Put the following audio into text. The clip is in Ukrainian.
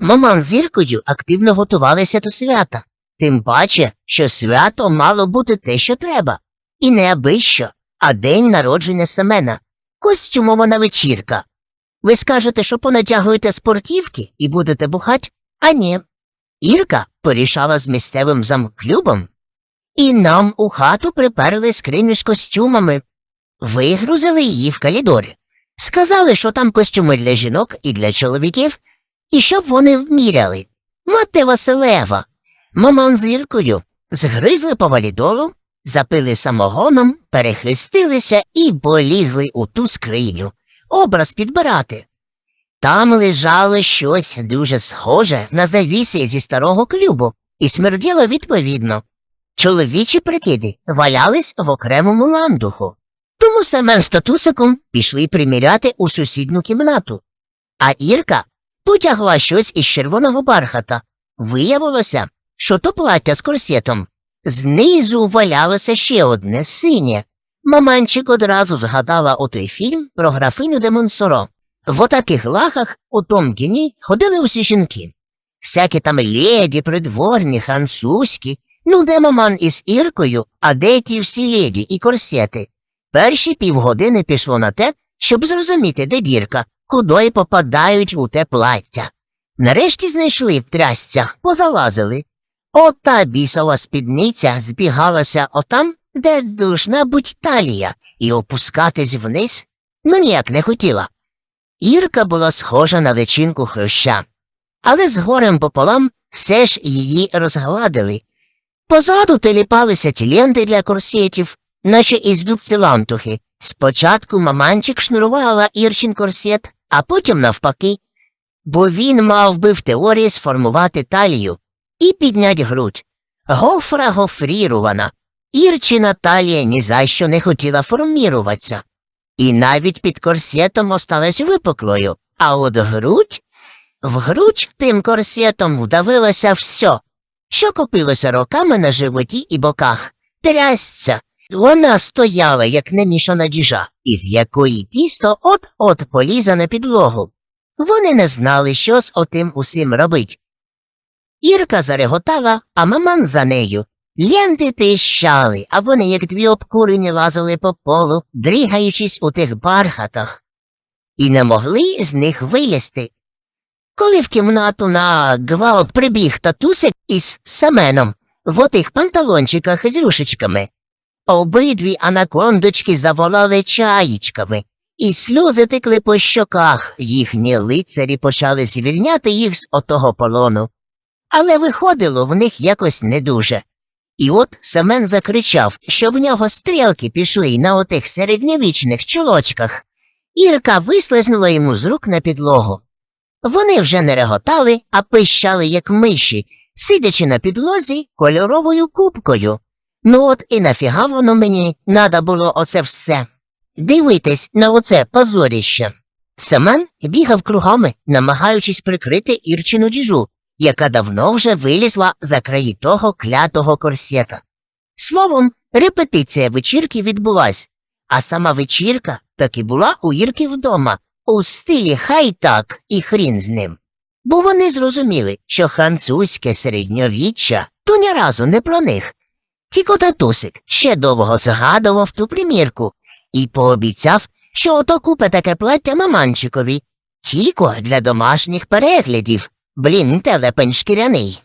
Маман з Іркою активно готувалися до свята, тим паче, що свято мало бути те, що треба. І не аби що, а день народження Семена, костюмована вечірка. Ви скажете, що понатягуєте спортівки і будете бухать, а ні. Ірка порішала з місцевим замклюбом, і нам у хату приперли скриню з костюмами. Вигрузили її в калідорі. Сказали, що там костюми для жінок і для чоловіків, і щоб вони вміряли. Мати Василева, маман з згризли по валідолу, запили самогоном, перехрестилися і полізли у ту скриню, образ підбирати. Там лежало щось дуже схоже на завіси зі старого клюбу, і смерділо відповідно. Чоловічі прикиди валялись в окремому ландуху. Тому Семен з татусиком пішли приміряти у сусідню кімнату. А Ірка потягла щось із червоного бархата. Виявилося, що то плаття з корсетом. Знизу валялося ще одне синє. Маманчик одразу згадала отой фільм про графиню де Монсоро. В отаких лахах у том кіні ходили усі жінки. Всякі там леді, придворні, французькі, ну де маман із Іркою, а де ті всі леді і корсети. Перші півгодини пішло на те, щоб зрозуміти, де дірка, куди попадають у те плаття. Нарешті знайшли трясця, позалазили. Ота бісова спідниця збігалася отам, де должна буть талія, і опускатись вниз ну ніяк не хотіла. Ірка була схожа на личинку хруща, але з горем пополам все ж її розгладили. Позаду теліпалися ті ленти для корсетів, наче із дубці лантухи. Спочатку маманчик шнурувала Ірчин корсет, а потім навпаки, бо він мав би в теорії сформувати талію і піднять грудь. Гофра гофрірувана. Ірчина талія ні за що не хотіла форміруватися. І навіть під корсетом осталась випуклою, а от грудь в грудь тим корсетом вдавилося все, що копилося роками на животі і боках. Трясця. Вона стояла, як немішана діжа, із якої тісто от-от полізе на підлогу. Вони не знали, що з отим усім робить. Ірка зареготала, а маман за нею. Ленти тріщали, а вони, як дві обкурені, лазили по полу, дрігаючись у тих бархатах, і не могли з них вилізти. Коли в кімнату на гвалт прибіг татусик із Семеном в отих панталончиках з рюшечками, обидві анакондочки заволали чаїчками, і сльози текли по щоках, їхні лицарі почали звільняти їх з отого полону. Але виходило в них якось не дуже. І от Семен закричав, що в нього стрілки пішли на отих середньовічних чолочках. Ірка вислизнула йому з рук на підлогу. Вони вже не реготали, а пищали, як миші, сидячи на підлозі кольоровою кубкою. Ну от і нафіга воно мені надо було оце все. Дивитесь на оце позоріще. Семен бігав кругами, намагаючись прикрити Ірчину діжу, яка давно вже вилізла за краї того клятого корсета. Словом, репетиція вечірки відбулась, а сама вечірка таки була у Ірки вдома, у стилі хай так і хрін з ним. Бо вони зрозуміли, що французьке середньовіччя то ні разу не про них. Тільки татусик ще довго згадував ту примірку і пообіцяв, що ото купе таке плаття маманчикові, тільки для домашніх переглядів. Блін, телепень шкіряний.